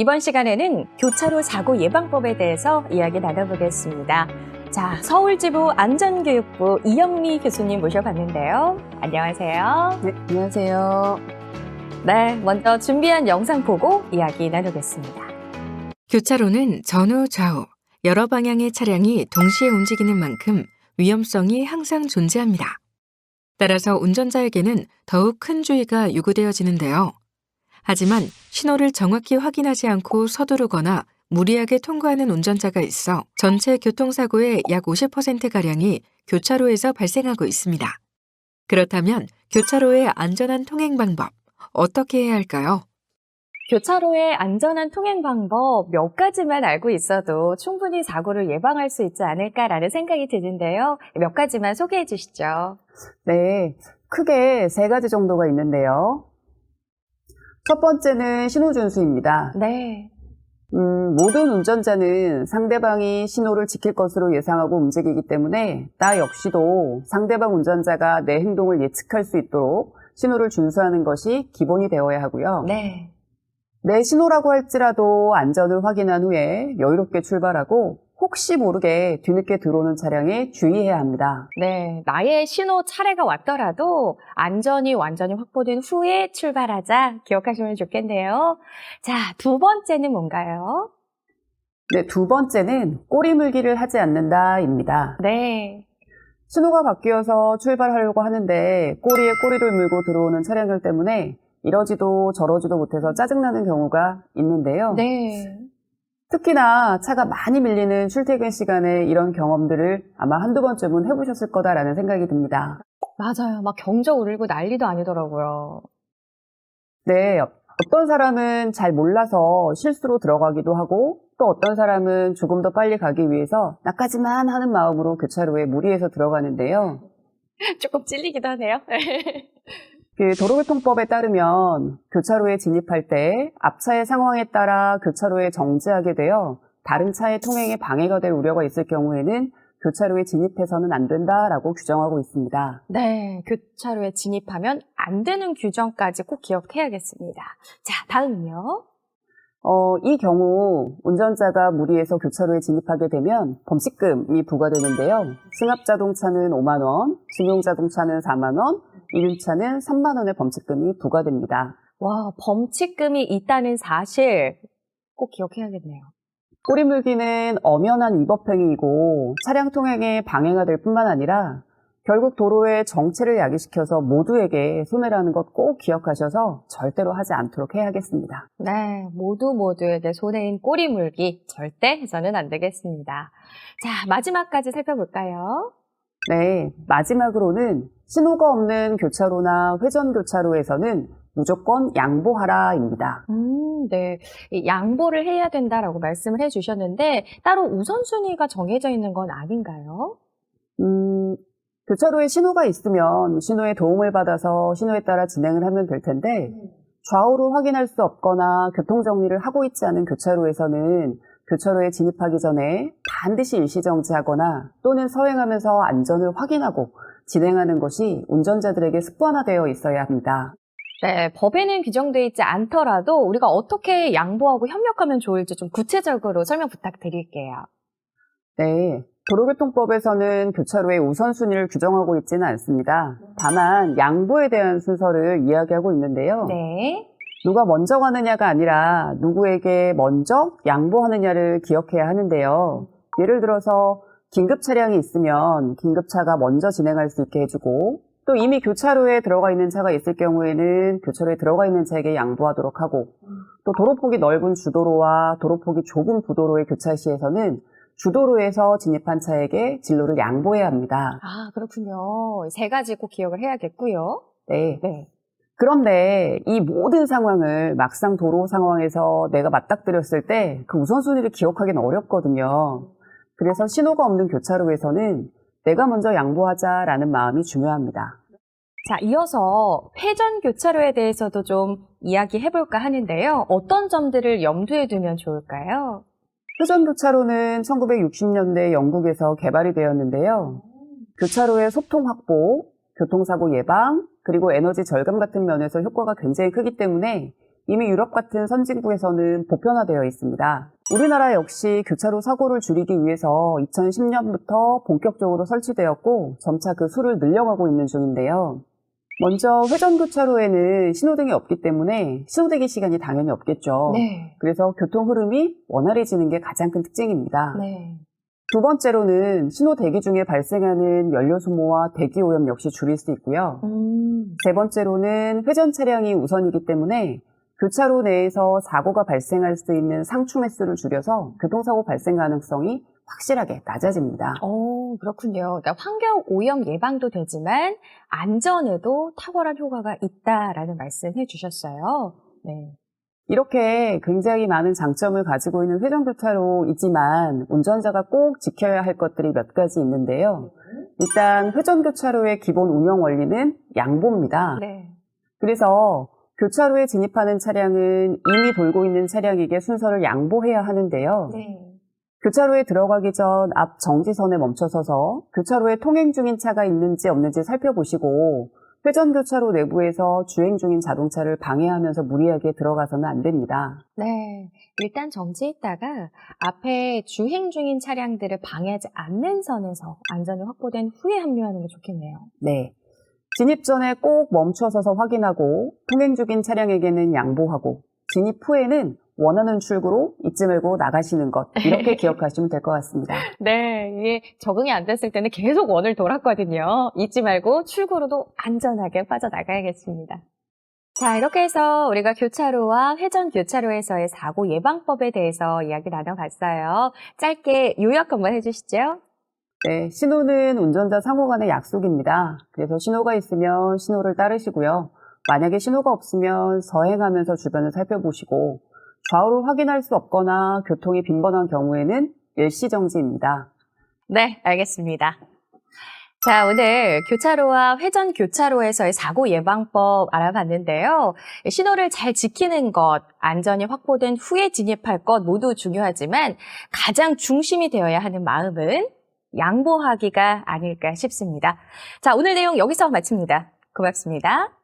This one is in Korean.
이번 시간에는 교차로 사고 예방법에 대해서 이야기 나눠보겠습니다. 자, 서울지부 안전교육부 이영미 교수님 모셔봤는데요. 안녕하세요. 네, 안녕하세요. 네, 먼저 준비한 영상 보고 이야기 나누겠습니다. 교차로는 전후 좌우 여러 방향의 차량이 동시에 움직이는 만큼 위험성이 항상 존재합니다. 따라서 운전자에게는 더욱 큰 주의가 요구되어지는데요. 하지만 신호를 정확히 확인하지 않고 서두르거나 무리하게 통과하는 운전자가 있어 전체 교통사고의 약 50%가량이 교차로에서 발생하고 있습니다. 그렇다면 교차로의 안전한 통행 방법 어떻게 해야 할까요? 교차로의 안전한 통행 방법 몇 가지만 알고 있어도 충분히 사고를 예방할 수 있지 않을까라는 생각이 드는데요. 몇 가지만 소개해 주시죠. 네, 크게 세 가지 정도가 있는데요. 첫 번째는 신호준수입니다. 네. 음, 모든 운전자는 상대방이 신호를 지킬 것으로 예상하고 움직이기 때문에 나 역시도 상대방 운전자가 내 행동을 예측할 수 있도록 신호를 준수하는 것이 기본이 되어야 하고요. 네. 내 신호라고 할지라도 안전을 확인한 후에 여유롭게 출발하고 혹시 모르게 뒤늦게 들어오는 차량에 주의해야 합니다. 네. 나의 신호 차례가 왔더라도 안전이 완전히 확보된 후에 출발하자 기억하시면 좋겠네요. 자, 두 번째는 뭔가요? 네, 두 번째는 꼬리 물기를 하지 않는다입니다. 네. 신호가 바뀌어서 출발하려고 하는데 꼬리에 꼬리를 물고 들어오는 차량들 때문에 이러지도 저러지도 못해서 짜증나는 경우가 있는데요. 네. 특히나 차가 많이 밀리는 출퇴근 시간에 이런 경험들을 아마 한두 번쯤은 해보셨을 거다라는 생각이 듭니다. 맞아요. 막 경적 울리고 난리도 아니더라고요. 네, 어떤 사람은 잘 몰라서 실수로 들어가기도 하고 또 어떤 사람은 조금 더 빨리 가기 위해서 나까지만 하는 마음으로 교차로에 무리해서 들어가는데요. 조금 찔리기도 하네요. 그 도로교통법에 따르면 교차로에 진입할 때 앞차의 상황에 따라 교차로에 정지하게 되어 다른 차의 통행에 방해가 될 우려가 있을 경우에는 교차로에 진입해서는 안 된다라고 규정하고 있습니다. 네, 교차로에 진입하면 안 되는 규정까지 꼭 기억해야겠습니다. 자, 다음은요. 어, 이 경우 운전자가 무리해서 교차로에 진입하게 되면 범칙금이 부과되는데요. 승합 자동차는 5만 원, 승용자동차는 4만 원, 이륜차는 3만 원의 범칙금이 부과됩니다. 와, 범칙금이 있다는 사실 꼭 기억해야겠네요. 꼬리 물기는 엄연한 위법행위이고 차량 통행에 방해가 될 뿐만 아니라 결국 도로의 정체를 야기시켜서 모두에게 손해라는 것 꼭 기억하셔서 절대로 하지 않도록 해야겠습니다. 네, 모두 모두에게 손해인 꼬리 물기 절대 해서는 안 되겠습니다. 자, 마지막까지 살펴볼까요? 네, 마지막으로는 신호가 없는 교차로나 회전 교차로에서는 무조건 양보하라입니다. 음, 네. 이 양보를 해야 된다라고 말씀을 해주셨는데 따로 우선순위가 정해져 있는 건 아닌가요? 음, 교차로에 신호가 있으면 신호의 도움을 받아서 신호에 따라 진행을 하면 될 텐데 좌우로 확인할 수 없거나 교통 정리를 하고 있지 않은 교차로에서는 교차로에 진입하기 전에 반드시 일시정지하거나 또는 서행하면서 안전을 확인하고 진행하는 것이 운전자들에게 습관화되어 있어야 합니다. 네, 법에는 규정되어 있지 않더라도 우리가 어떻게 양보하고 협력하면 좋을지 좀 구체적으로 설명 부탁드릴게요. 네. 도로교통법에서는 교차로의 우선순위를 규정하고 있지는 않습니다. 다만 양보에 대한 순서를 이야기하고 있는데요. 네. 누가 먼저 가느냐가 아니라 누구에게 먼저 양보하느냐를 기억해야 하는데요. 예를 들어서 긴급 차량이 있으면 긴급차가 먼저 진행할 수 있게 해주고 또 이미 교차로에 들어가 있는 차가 있을 경우에는 교차로에 들어가 있는 차에게 양보하도록 하고 또 도로폭이 넓은 주도로와 도로폭이 좁은 부도로의 교차 시에서는 주도로에서 진입한 차에게 진로를 양보해야 합니다. 아, 그렇군요. 세 가지 꼭 기억을 해야겠고요. 네. 네. 그런데 이 모든 상황을 막상 도로 상황에서 내가 맞닥뜨렸을 때 그 우선순위를 기억하기는 어렵거든요. 그래서 신호가 없는 교차로에서는 내가 먼저 양보하자라는 마음이 중요합니다. 자, 이어서 회전 교차로에 대해서도 좀 이야기해 볼까 하는데요. 어떤 점들을 염두에 두면 좋을까요? 회전 교차로는 1960년대 영국에서 개발이 되었는데요. 교차로의 소통 확보, 교통사고 예방, 그리고 에너지 절감 같은 면에서 효과가 굉장히 크기 때문에 이미 유럽 같은 선진국에서는 보편화되어 있습니다. 우리나라 역시 교차로 사고를 줄이기 위해서 2010년부터 본격적으로 설치되었고 점차 그 수를 늘려가고 있는 중인데요. 먼저 회전교차로에는 신호등이 없기 때문에 신호대기 시간이 당연히 없겠죠. 네. 그래서 교통 흐름이 원활해지는 게 가장 큰 특징입니다. 네. 두 번째로는 신호 대기 중에 발생하는 연료 소모와 대기 오염 역시 줄일 수 있고요. 음. 세 번째로는 회전 차량이 우선이기 때문에 교차로 내에서 사고가 발생할 수 있는 상충 횟수를 줄여서 교통사고 발생 가능성이 확실하게 낮아집니다. 오, 그렇군요. 그러니까 환경 오염 예방도 되지만 안전에도 탁월한 효과가 있다라는 말씀 해 주셨어요. 네. 이렇게 굉장히 많은 장점을 가지고 있는 회전교차로이지만 운전자가 꼭 지켜야 할 것들이 몇 가지 있는데요. 일단 회전교차로의 기본 운영 원리는 양보입니다. 네. 그래서 교차로에 진입하는 차량은 이미 돌고 있는 차량에게 순서를 양보해야 하는데요. 네. 교차로에 들어가기 전 앞 정지선에 멈춰서서 교차로에 통행 중인 차가 있는지 없는지 살펴보시고 회전 교차로 내부에서 주행 중인 자동차를 방해하면서 무리하게 들어가서는 안 됩니다. 네. 일단 정지했다가 앞에 주행 중인 차량들을 방해하지 않는 선에서 안전이 확보된 후에 합류하는 게 좋겠네요. 네. 진입 전에 꼭 멈춰서서 확인하고 통행 중인 차량에게는 양보하고 진입 후에는 원하는 출구로 잊지 말고 나가시는 것 이렇게 기억하시면 될 것 같습니다. 네, 이게 적응이 안 됐을 때는 계속 원을 돌았거든요. 잊지 말고 출구로도 안전하게 빠져나가야겠습니다. 자, 이렇게 해서 우리가 교차로와 회전 교차로에서의 사고 예방법에 대해서 이야기 나눠봤어요. 짧게 요약 한번 해주시죠. 네, 신호는 운전자 상호 간의 약속입니다. 그래서 신호가 있으면 신호를 따르시고요. 만약에 신호가 없으면 서행하면서 주변을 살펴보시고 좌우를 확인할 수 없거나 교통이 빈번한 경우에는 일시 정지입니다. 네, 알겠습니다. 자, 오늘 교차로와 회전 교차로에서의 사고 예방법 알아봤는데요. 신호를 잘 지키는 것, 안전이 확보된 후에 진입할 것 모두 중요하지만 가장 중심이 되어야 하는 마음은 양보하기가 아닐까 싶습니다. 자, 오늘 내용 여기서 마칩니다. 고맙습니다.